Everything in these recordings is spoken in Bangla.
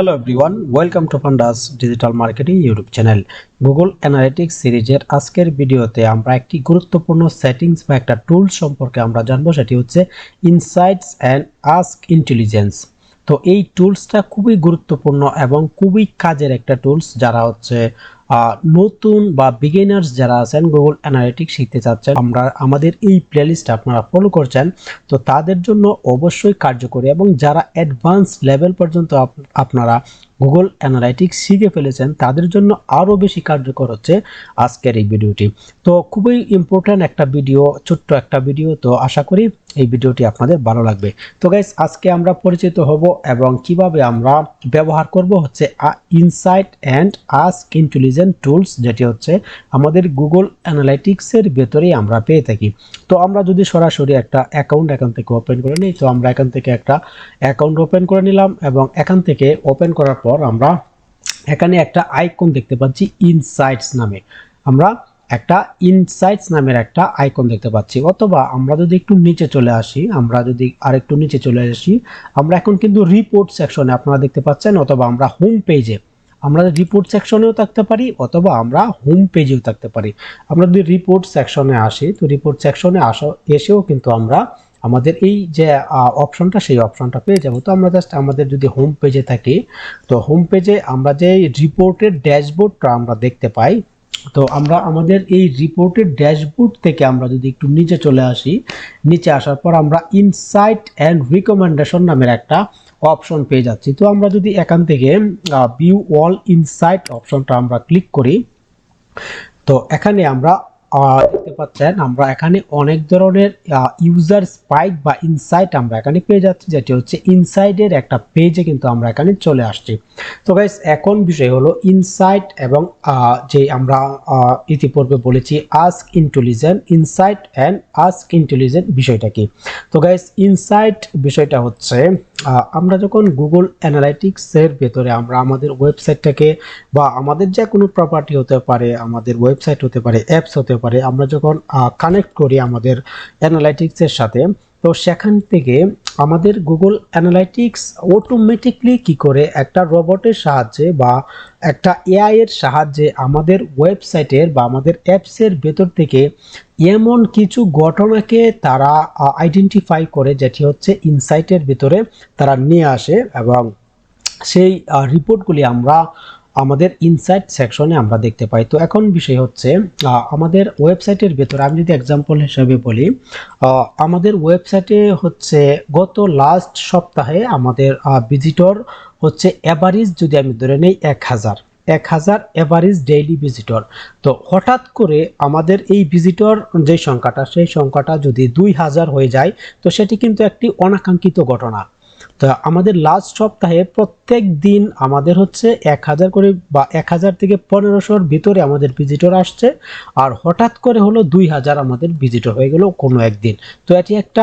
Hello everyone welcome to Fundas digital marketing YouTube channel Google analytics সিরিজের আজকের ভিডিওতে আমরা একটি গুরুত্বপূর্ণ সেটিংস বা একটা টুল সম্পর্কে আমরা জানব, সেটি হচ্ছে ইনসাইটস অ্যান্ড আস্ক ইন্টেলিজেন্স তো এই টুলসটা খুবই গুরুত্বপূর্ণ এবং খুবই কাজের একটা টুলস যারা হচ্ছে নতুন বা বিগিনার্স যারা আছেন গুগল অ্যানালিটিক্স শিখতে চাচ্ছেন, আমরা আমাদের এই প্লেলিস্ট আপনারা ফলো করছেন, তো তাদের জন্য অবশ্যই কার্যকরী এবং যারা অ্যাডভান্স লেভেল পর্যন্ত আপ- আপনারা গুগল অ্যানালাইটিক্স শিখে ফেলেছেন, তাদের জন্য আরও বেশি কার্যকর হচ্ছে আজকের এই ভিডিওটি। তো খুবই ইম্পর্ট্যান্ট একটা ভিডিও, ছোট্ট একটা ভিডিও, তো আশা করি এই ভিডিওটি আপনাদের ভালো লাগবে। তো গাইস আজকে আমরা পরিচিত হব এবং কীভাবে আমরা ব্যবহার করব হচ্ছে insight and ask intelligent tools যেটি হচ্ছে আমাদের গুগল অ্যানালাইটিক্সের ভেতরেই আমরা পেয়ে থাকি। তো আমরা যদি সরাসরি একটা অ্যাকাউন্ট এখান থেকে ওপেন করে নিই, তো আমরা এখান থেকে একটা অ্যাকাউন্ট ওপেন করে নিলাম এবং এখান থেকে ওপেন করার পর আমরা এখানে একটা আইকন দেখতে পাচ্ছি ইনসাইটস নামে। আমরা একটা ইনসাইটস নামের একটা আইকন দেখতে পাচ্ছি। অথবা আমরা যদি একটু নিচে চলে আসি, আমরা যদি আরেকটু নিচে চলে আসি, আমরা এখন কিন্তু রিপোর্ট সেকশনে আপনারা দেখতে পাচ্ছেন, অথবা আমরা হোম পেজে আমরা রিপোর্ট সেকশনেও থাকতে পারি, অথবা আমরা হোম পেজেও থাকতে পারি। আমরা যদি রিপোর্ট সেকশনে আসি, তো রিপোর্ট সেকশনে আসা, এসেও কিন্তু আমরা আমাদের এই যে অপশনটা সেই অপশনটা পেয়ে যাব। তো আমরা জাস্ট আমাদের যদি হোম পেজে থাকি, তো হোম পেজে আমরা যে রিপোর্টের ড্যাশবোর্ডটা আমরা দেখতে পাই, তো আমরা আমাদের এই রিপোর্টের ড্যাশবোর্ড থেকে আমরা যদি একটু নিচে চলে আসি, নিচে আসার পর আমরা ইনসাইট অ্যান্ড রিকমেন্ডেশন নামের একটা অপশন পেয়ে যাচ্ছি। তো আমরা যদি এখান থেকে ভিউ অল ইনসাইট অপশনটা আমরা ক্লিক করি, তো এখানে আমরা দেখতে পাচ্ছেন, আমরা এখানে অনেক ধরনের ইউজার স্পাইক বা ইনসাইট আমরা এখানে পেয়ে যাচ্ছি, যেটি হচ্ছে ইনসাইডের একটা পেজে কিন্তু আমরা এখানে চলে আসছি। তো গাইস এখন বিষয় হলো ইনসাইট এবং যে আমরা ইতিপূর্বে বলেছি ask intelligent insight and ask intelligent বিষয়টা কি? তো গাইস ইনসাইট বিষয়টা হচ্ছে আমরা যখন গুগল অ্যানালাইটিক্সের ভেতরে আমরা আমাদের ওয়েবসাইটটাকে বা আমাদের যে কোনো প্রপার্টি হতে পারে, আমাদের ওয়েবসাইট হতে পারে অ্যাপস হতে পারে। আমরা যখন কানেক্ট করি আমাদের অ্যানালাইটিক্সের সাথে, তো সেখান থেকে আমাদের গুগল অ্যানালাইটিক্স অটোমেটিকলি কি করে একটা রোবটের সাহায্যে বা একটা এআই এর সাহায্যে আমাদের ওয়েবসাইটের বা আমাদের অ্যাপসের ভেতর থেকে এমন কিছু ঘটনাকে তারা আইডেন্টিফাই করে যেটি হচ্ছে ইনসাইটের ভিতরে তারা নিয়ে আসে এবং সেই রিপোর্টগুলি আমরা আমাদের ইনসাইট সেকশনে আমরা দেখতে পাই। তো এখন বিষয় হচ্ছে আমাদের ওয়েবসাইটের ভেতরে আমি যদি এক্সাম্পল হিসেবে বলি আমাদের ওয়েবসাইটে হচ্ছে গত লাস্ট সপ্তাহে আমাদের ভিজিটর হচ্ছে অ্যাভারেজ যদি আমি ধরে নেই এক হাজার। এক হাজার অ্যাভারেজ ডেইলি ভিজিটর তো হঠাৎ করে আমাদের এই ভিজিটর যে সংখ্যাটা, সেই সংখ্যাটা যদি দুই হাজার হয়ে যায়, তো সেটি কিন্তু একটি অনাকাঙ্ক্ষিত ঘটনা। তো আমাদের লাস্ট সপ্তাহে প্রত্যেক দিন আমাদের হচ্ছে এক হাজার করে বা এক হাজার থেকে পনেরোশোর ভিতরে আমাদের ভিজিটর আসছে। আর হঠাৎ করে হলো দুই হাজার আমাদের ভিজিটর হয়ে গেল কোনো একদিন। তো এটি একটা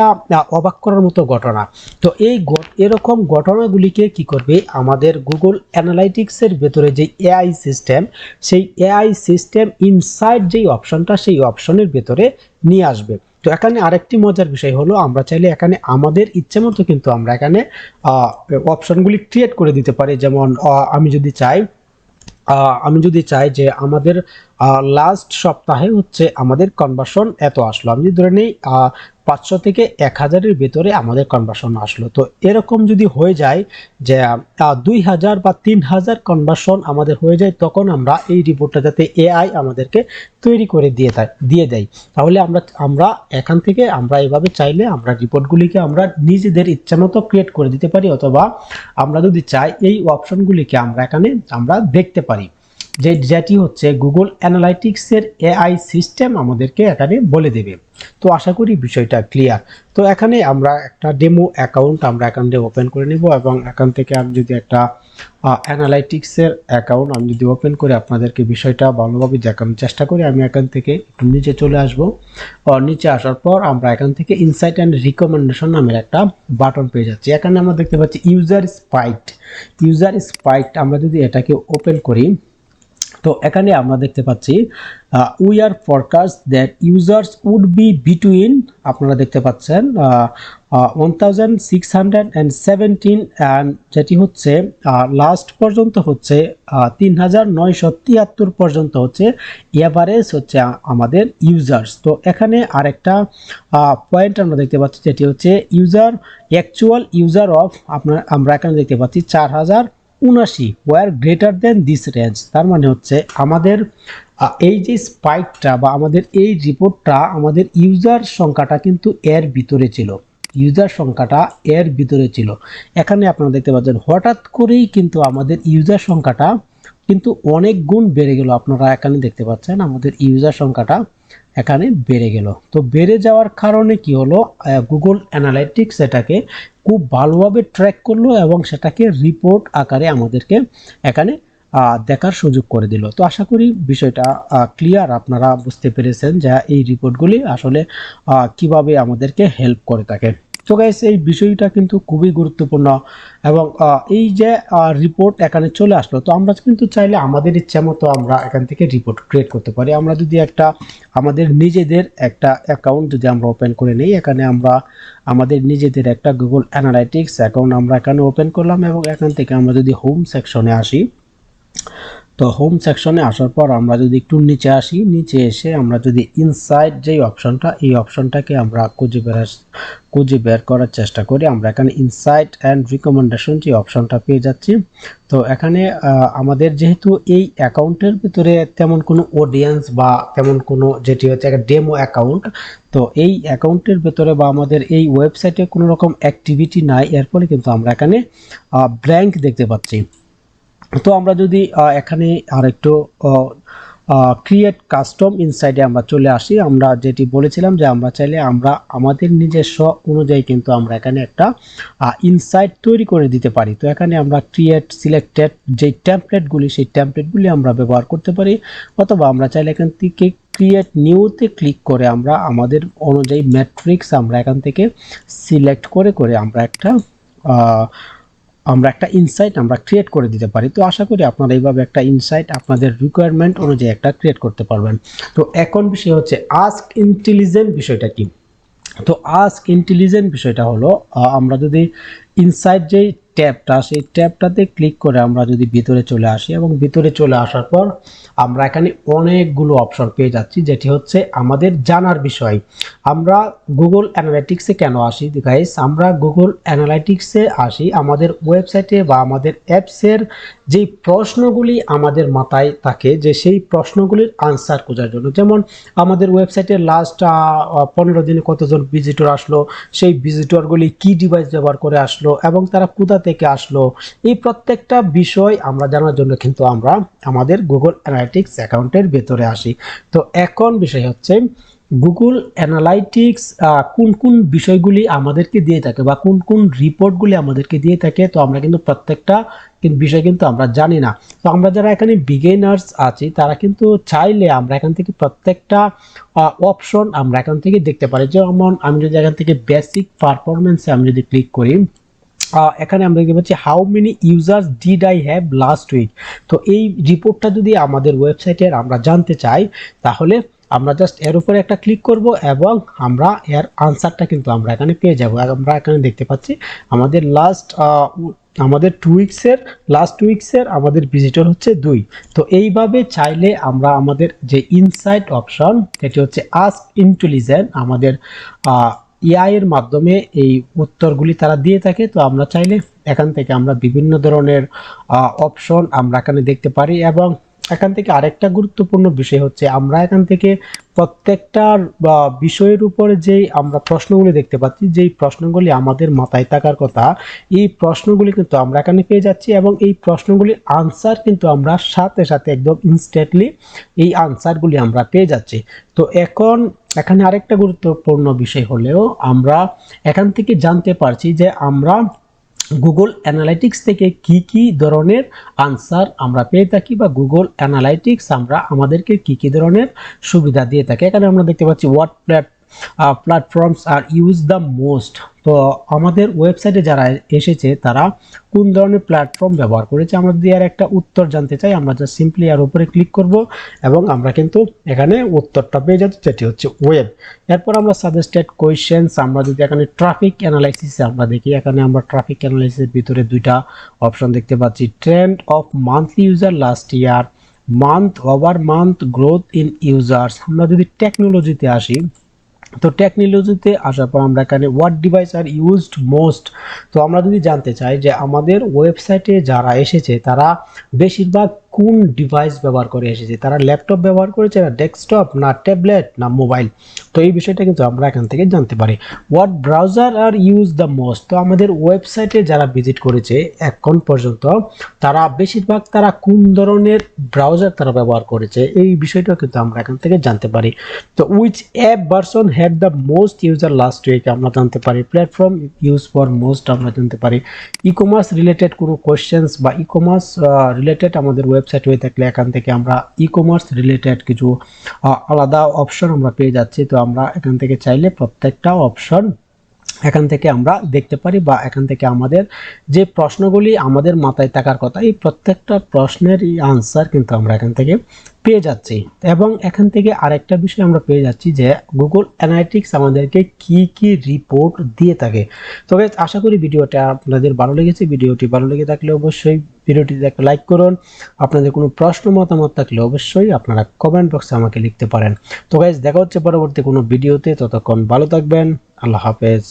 অবাক করার মতো ঘটনা। তো এই এরকম ঘটনাগুলিকে কি করবে? আমাদের গুগল অ্যানালাইটিক্সের ভেতরে যে এআই সিস্টেম সেই এআই সিস্টেম ইনসাইড যেই অপশনটা সেই অপশনের ভেতরে নিয়ে আসবে। তো এখানে আরেকটি মজার বিষয় হলো, আমরা চাইলে এখানে আমাদের ইচ্ছে মতো কিন্তু আমরা এখানে অপশনগুলি ক্রিয়েট করে দিতে পারি। যেমন আমি যদি চাই আমি যদি চাই যে আমাদের লাস্ট সপ্তাহে হচ্ছে আমাদের কনভার্সন এত আসলো। আমি যদি ধরে নিই পাঁচশো থেকে এক হাজারের ভেতরে আমাদের কনভার্সন আসলো। তো এরকম যদি হয়ে যায় যে দুই হাজার বা তিন হাজার কনভার্সন আমাদের হয়ে যায়, তখন আমরা এই রিপোর্টটা যাতে এআই আমাদেরকে তৈরি করে দিয়ে দেয় দিয়ে দেয়। তাহলে আমরা আমরা এখান থেকে আমরা এভাবে চাইলে আমরা রিপোর্টগুলিকে আমরা নিজেদের ইচ্ছা মতো ক্রিয়েট করে দিতে পারি, অথবা আমরা যদি চাই এই অপশনগুলিকে আমরা এখানে আমরা দেখতে পারি। যে যেটি হচ্ছে গুগল অ্যানালাইটিক্সের এআই সিস্টেম আমাদেরকে এখানে বলে দেবে। তো আশা করি বিষয়টা ক্লিয়ার তো এখানে আমরা একটা ডেমো অ্যাকাউন্ট আমরা থেকে ওপেন করে নিব এবং এখান থেকে আমি যদি একটা অ্যানালাইটিক্সের অ্যাকাউন্ট আমি যদি ওপেন করে আপনাদেরকে বিষয়টা ভালোভাবে দেখানোর চেষ্টা করি, আমি এখান থেকে একটু নিচে চলে আসব। নিচে আসার পর আমরা এখান থেকে ইনসাইট অ্যান্ড রিকমেন্ডেশন নামের একটা বাটন পেয়ে যাচ্ছি। এখানে আমরা দেখতে পাচ্ছি ইউজার স্পাইট ইউজার স্পাইট আমরা যদি এটাকে ওপেন করি তো এখানে আমরা দেখতে পাচ্ছি we are forecast that users would be between আপনারা দেখতে পাচ্ছেন one thousand six hundred and যেটি হচ্ছে লাস্ট পর্যন্ত হচ্ছে তিন হাজার নয়শো তিয়াত্তর পর্যন্ত হচ্ছে এভারেজ হচ্ছে আমাদের ইউজার্স তো এখানে আরেকটা পয়েন্ট আমরা দেখতে পাচ্ছি, যেটি হচ্ছে ইউজার অ্যাকচুয়াল ইউজার অফ আপনার, আমরা এখানে দেখতে পাচ্ছি, চার হাজার উনাশি or greater than this range তার মানে হচ্ছে আমাদের এই যে স্পাইকটা বা আমাদের এই রিপোর্টটা আমাদের ইউজার সংখ্যাটা কিন্তু এর ভিতরে ছিল। ইউজার সংখ্যাটা এর ভিতরে ছিল। এখানে আপনারা দেখতে পাচ্ছেন, হঠাৎ করেই কিন্তু আমাদের ইউজার সংখ্যাটা কিন্তু অনেক গুণ বেড়ে গেল। আপনারা এখানে দেখতে পাচ্ছেন, আমাদের ইউজার সংখ্যাটা এখানে বেড়ে গেল। তো বেড়ে যাওয়ার কারণে কি হলো গুগল অ্যানালাইটিক্স এটাকে খুব ভালোভাবে ট্র্যাক করল এবং সেটাকে রিপোর্ট আকারে আমাদেরকে এখানে দেখার সুযোগ করে দিল। তো আশা করি বিষয়টা ক্লিয়ার আপনারা বুঝতে পেরেছেন যে এই রিপোর্টগুলি আসলে কীভাবে আমাদেরকে হেল্প করে থাকে। তো গাইস এই বিষয়টা কিন্তু খুবই গুরুত্বপূর্ণ এবং এই যে রিপোর্ট এখানে চলে আসলো, তো আমরা কিন্তু চাইলে আমাদের ইচ্ছা মতো আমরা এখান থেকে রিপোর্ট ক্রিয়েট করতে পারি। আমরা যদি একটা, আমাদের নিজেদের একটা অ্যাকাউন্ট যদি আমরা ওপেন করে নিই, এখানে আমরা আমাদের নিজেদের একটা গুগল অ্যানালাইটিক্স অ্যাকাউন্ট আমরা এখানে ওপেন করলাম এবং এখান থেকে আমরা যদি হোম সেকশনে আসি তো হোম সেকশনে আসার পর আমরা যদি একটু নিচে আসি, নিচে এসে আমরা যদি ইনসাইড যেই অপশনটা এই অপশনটাকে আমরা খুঁজে বের খুঁজে বের করার চেষ্টা করি। আমরা এখানে ইনসাইট অ্যান্ড রিকমেন্ডেশন যে অপশনটা পেয়ে যাচ্ছি। তো এখানে আমাদের যেহেতু এই অ্যাকাউন্টের ভিতরে তেমন কোনো অডিয়েন্স বা তেমন কোনো যেটি হচ্ছে একটা ডেমো অ্যাকাউন্ট তো এই অ্যাকাউন্টের ভেতরে বা আমাদের এই ওয়েবসাইটে কোনো রকম অ্যাক্টিভিটি নাই। এর ফলে কিন্তু আমরা এখানে ব্ল্যাঙ্ক দেখতে পাচ্ছি। তো আমরা যদি এখানে আরেকটু ক্রিয়েট কাস্টম ইনসাইডে আমরা চলে আসি। আমরা যেটি বলেছিলাম যে আমরা চাইলে আমরা আমাদের নিজস্ব অনুযায়ী কিন্তু আমরা এখানে একটা ইনসাইট তৈরি করে দিতে পারি। তো এখানে আমরা ক্রিয়েট সিলেক্টেড যে ট্যাম্পলেটগুলি সেই ট্যাম্পলেটগুলি আমরা ব্যবহার করতে পারি। অথবা আমরা চাইলে এখান থেকে ক্রিয়েট নিউতে ক্লিক করে আমরা আমাদের অনুযায়ী ম্যাট্রিক্স আমরা এখান থেকে সিলেক্ট করে করে আমরা একটা আমরা একটা ইনসাইট আমরা ক্রিয়েট করে দিতে পারি। তো আশা করি আপনারা এইভাবে একটা ইনসাইট আপনাদের রিকোয়ারমেন্ট অনুযায়ী একটা ক্রিয়েট করতে পারবেন। তো এখন বিষয় হচ্ছে আস্ক ইন্টেলিজেন্ট বিষয়টা কি? তো আস্ক ইন্টেলিজেন্ট বিষয়টা হলো আমরা যদি ইনসাইট যেই ট্যাবটা, সেই ট্যাবটাতে ক্লিক করে আমরা যদি ভিতরে চলে আসি এবং ভিতরে চলে আসার পর আমরা এখানে অনেকগুলো অপশন পেয়ে যাচ্ছি, যেটি হচ্ছে আমাদের জানার বিষয়। আমরা গুগল অ্যানালাইটিক্সে কেন আসি? গাইস আমরা গুগল অ্যানালাইটিক্সে আসি আমাদের ওয়েবসাইটে বা আমাদের অ্যাপসের যেই প্রশ্নগুলি আমাদের মাথায় থাকে, যে সেই প্রশ্নগুলির আনসার খোঁজার জন্য। যেমন আমাদের ওয়েবসাইটের লাস্ট পনেরো দিনে কতজন ভিজিটর আসলো, সেই ভিজিটরগুলি কি ডিভাইস ব্যবহার করে আসলো এবং তারা কোথা থেকে আসলো। এই প্রত্যেকটা বিষয় আমরা জানার জন্য কিন্তু আমরা আমাদের গুগল অ্যানালাইটিক্স অ্যাকাউন্টের ভেতরে আসি। তো এখন বিষয় হচ্ছে গুগল অ্যানালাইটিক্স কোন কোন বিষয়গুলি আমাদেরকে দিয়ে থাকে বা কোন কোন রিপোর্টগুলি আমাদেরকে দিয়ে থাকে, তো আমরা কিন্তু প্রত্যেকটা বিষয় কিন্তু আমরা জানি না। তো আমরা যারা এখানে বিগেনার্স আছি, তারা কিন্তু চাইলে আমরা এখান থেকে প্রত্যেকটা অপশন আমরা এখান থেকে দেখতে পারি। যেমন আমি যদি এখান থেকে বেসিক পারফরমেন্সে আমি যদি ক্লিক করি এখানে আমরা দেখতে পাচ্ছি how many users did I have last week তো এই রিপোর্টটা যদি আমাদের ওয়েবসাইটের আমরা জানতে চাই, তাহলে আমরা জাস্ট এর উপরে একটা ক্লিক করব এবং আমরা এর আনসারটা কিন্তু আমরা এখানে পেয়ে যাব। আমরা এখানে দেখতে পাচ্ছি আমাদের লাস্ট আমাদের টু উইক্সের লাস্ট উইক্সের আমাদের ভিজিটর হচ্ছে দুই। তো এইভাবে চাইলে আমরা আমাদের যে ইনসাইট অপশন এটি হচ্ছে আস্ক ইন্টেলিজেন্ট আমাদের এর মাধ্যমে এই উত্তরগুলি তারা দিয়ে থাকে, তো আমরা চাইলে এখান থেকে আমরা বিভিন্ন ধরনের অপশন আমরা এখানে দেখতে পারি এবং এখান থেকে আরেকটা গুরুত্বপূর্ণ বিষয় হচ্ছে, আমরা এখান থেকে প্রত্যেকটা, বা বিষয়ের উপরে যেই আমরা প্রশ্নগুলি দেখতে পাচ্ছি, যেই প্রশ্নগুলি আমাদের মাথায় থাকার কথা, এই প্রশ্নগুলি কিন্তু আমরা এখানে পেয়ে যাচ্ছি এবং এই প্রশ্নগুলির আনসার কিন্তু আমরা সাথে সাথে একদম ইনস্ট্যান্টলি এই আনসারগুলি আমরা পেয়ে যাচ্ছি। তো এখন এখানে আরেকটা গুরুত্বপূর্ণ বিষয় হলেও আমরা এখান থেকে জানতে পারছি যে আমরা গুগল অ্যানালাইটিক্স থেকে কি কি ধরনের আনসার আমরা পেয়ে থাকি বা গুগল অ্যানালাইটিক্স আমরা আমাদেরকে কি কি ধরনের সুবিধা দিয়ে থাকি? এখানে আমরা দেখতে পাচ্ছি what plat platforms are use the most তো আমাদের ওয়েবসাইটে যারা এসেছে, তারা কোন ধরনের প্ল্যাটফর্ম ব্যবহার করেছে, আমরা যদি আর একটা উত্তর জানতে চাই, আমরা জাস্ট সিম্পলি আর উপরে ক্লিক করব এবং আমরা কিন্তু এখানে উত্তরটা পেয়ে যাচ্ছি যেটি হচ্ছে ওয়েব এরপর আমরা সাজেস্টেড কোয়েশ্চেন্স আমরা যদি এখানে ট্রাফিক অ্যানালাইসিসে আমরা দেখি এখানে আমরা ট্রাফিক অ্যানালাইসিসের ভিতরে দুইটা অপশন দেখতে পাচ্ছি trend of monthly user last year month over month growth in users আমরা যদি টেকনোলজিতে আসি তো টেকনোলজিতে আসার পর আমরা এখানে what device are used most তো আমরা যদি জানতে চাই যে আমাদের ওয়েবসাইটে যারা এসেছে, তারা বেশিরভাগ কোন ডিভাইস ব্যবহার করে এসেছে। তারা ল্যাপটপ ব্যবহার করেছে না ডেস্কটপ, না ট্যাবলেট, না মোবাইল। তো এই বিষয়টা কিন্তু আমরা এখান থেকে জানতে পারি। What browser are use the most তো আমাদের ওয়েবসাইটে যারা ভিজিট করেছে, এখন পর্যন্ত তারা বেশিরভাগ তারা কোন ধরনের ব্রাউজার তারা ব্যবহার করেছে, এই বিষয়টা কিন্তু আমরা এখান থেকে জানতে পারি। তো which app version had the most user last week আমরা জানতে পারি। প্ল্যাটফর্ম ইউজ ফর মোস্ট আমরা জানতে পারি। ই কমার্স রিলেটেড কোনো কোয়েশ্চেন্স বা ই কমার্স রিলেটেড আমাদের ওয়েবসাইট হয়ে থাকলে এখান থেকে আমরা ই কমার্স রিলেটেড কিছু আলাদা অপশন আমরা পেয়ে যাচ্ছি। তো আমরা এখান থেকে চাইলে প্রত্যেকটা অপশন এখান থেকে আমরা দেখতে পারি বা এখান থেকে আমাদের যে প্রশ্নগুলি আমাদের মাথায় থাকার কথা, এই প্রত্যেকটা প্রশ্নের আনসার কিন্তু আমরা এখান থেকে পেয়ে যাচ্ছি। এবং এখান থেকে আরেকটা বিষয় আমরা পেয়ে যাচ্ছি যে গুগল অ্যানালিটিক্স আমাদেরকে কি কি রিপোর্ট দিয়ে থাকে। তবে আশা করি ভিডিওটা আপনাদের ভালো লেগেছে। ভিডিওটি ভালো লেগে থাকলে অবশ্যই ভিডিওটিতে একটা লাইক করুন। আপনাদের কোনো প্রশ্ন, মতামত থাকলে অবশ্যই আপনারা কমেন্ট বক্সে আমাকে লিখতে পারেন। তো গাইজ দেখা হচ্ছে পরবর্তী কোনো ভিডিওতে। ততক্ষণ ভালো থাকবেন। আল্লাহ হাফেজ।